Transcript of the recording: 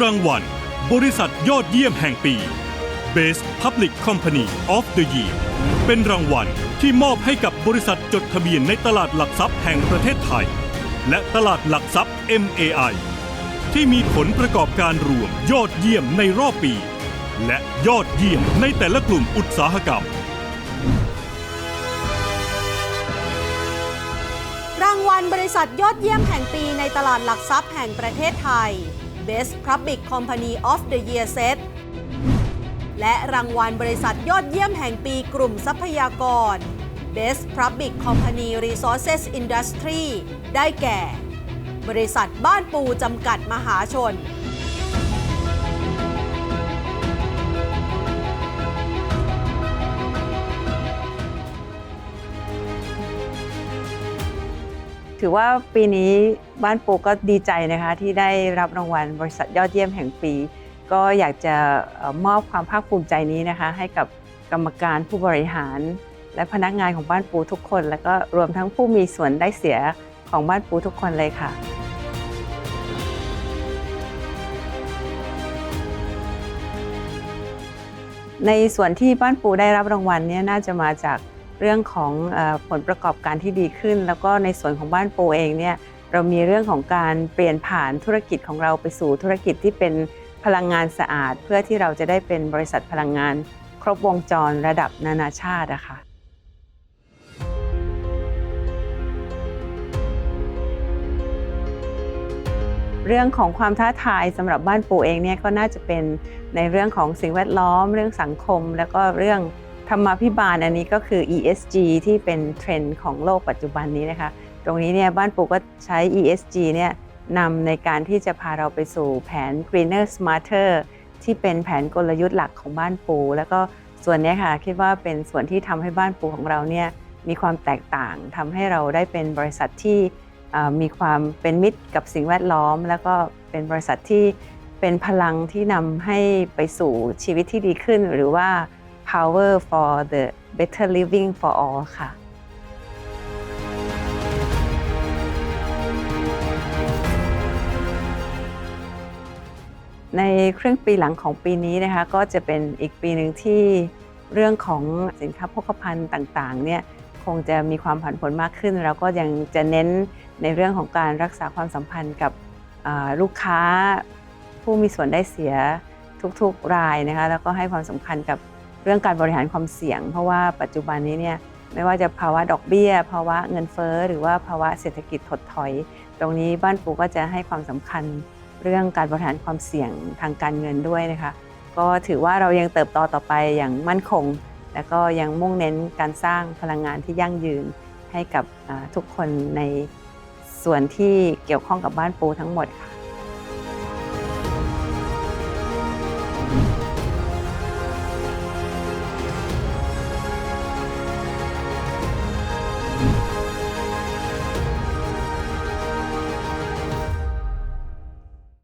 รางวัล บริษัทยอดเยี่ยมแห่งปี Best Public Company of the Year เป็นรางวัลที่มอบให้กับบริษัทจดทะเบียนในตลาดหลักทรัพย์แห่งประเทศไทย และตลาดหลักทรัพย์ MAI ที่มีผลประกอบการรวมยอดเยี่ยมในรอบปี และยอดเยี่ยมในแต่ละกลุ่มอุตสาหกรรม รางวัลบริษัทยอดเยี่ยมแห่งปีในตลาดหลักทรัพย์แห่งประเทศไทย Best Public Company of the Year Set และรางวัลบริษัทยอดเยี่ยมแห่งปีกลุ่มทรัพยากร Best Public Company Resources Industry ได้แก่ บริษัทบ้านปูจำกัดมหาชน ถือว่าปีนี้บ้านปูก็ดีใจนะคะที่ได้รับรางวัลบริษัทยอดเยี่ยมแห่งปี ก็อยากจะมอบความภาคภูมิใจนี้นะคะ ให้กับกรรมการผู้บริหาร และพนักงานของบ้านปูทุกคน แล้วก็รวมทั้งผู้มีส่วนได้เสียของบ้านปูทุกคนเลยค่ะในส่วนที่บ้านปูได้รับรางวัลเนี่ยน่าจะมาจาก เรื่องของผลประกอบการที่ดีขึ้น แล้วก็ในส่วนของบ้านปูเองเนี่ยเรามีเรื่องของการเปลี่ยนผ่านธุรกิจของเราไปสู่ธุรกิจที่เป็นพลังงานสะอาด เพื่อที่เราจะได้เป็นบริษัทพลังงาน ครบวงจรระดับนานาชาติอะค่ะเรื่องของความท้าทายสำหรับบ้านปูเองเนี่ยก็น่าจะเป็นในเรื่องของสิ่งแวดล้อม เรื่องสังคม แล้วก็เรื่อง รรมาภิบาลอันนี้ก็คือ ESG ที่เป็นเทรนด์ของโลกปัจจุบันนี้นะคะ ตรงนี้เนี่ยบ้านปูก็ใช้ ESG เนี่ยนำในการที่จะพาเราไปสู่แผน Greener Smarter ที่เป็นแผนกลยุทธ์หลักของบ้านปู แล้วก็ส่วนนี้ค่ะคิดว่าเป็นส่วนที่ทำให้บ้านปูของเราเนี่ยมีความแตกต่างทำให้เราได้เป็นบริษัทที่มีความเป็นมิตรกับสิ่งแวดล้อม แล้วก็เป็นบริษัทที่เป็นพลังที่นำให้ไปสู่ชีวิตที่ดีขึ้น หรือว่า power for the better living for all ค่ะในครึ่งปีหลังของปีนี้นะคะก็จะเป็นอีกปีหนึ่งที่เรื่องของสินค้าโภคภัณฑ์ต่างๆเนี่ยคงจะมีความผันผวนมากขึ้นแล้วก็ยังจะเน้นในเรื่องของการรักษาความสัมพันธ์กับลูกค้าผู้มีส่วนได้เสียทุกๆรายนะคะแล้วก็ให้ความสำคัญกับ เรื่องการบริหารความเสี่ยง เพราะว่าปัจจุบันนี้เนี่ยไม่ว่าจะภาวะดอกเบี้ย ภาวะเงินเฟ้อหรือว่าภาวะเศรษฐกิจถดถอย ตรงนี้บ้านปูก็จะให้ความสำคัญเรื่องการบริหารความเสี่ยงทางการเงินด้วยนะคะ ก็ถือว่าเรายังเติบโตต่อไปอย่างมั่นคง และก็ยังมุ่งเน้นการสร้างพลังงานที่ยั่งยืนให้กับทุกคนในส่วนที่เกี่ยวข้องกับบ้านปูทั้งหมดค่ะ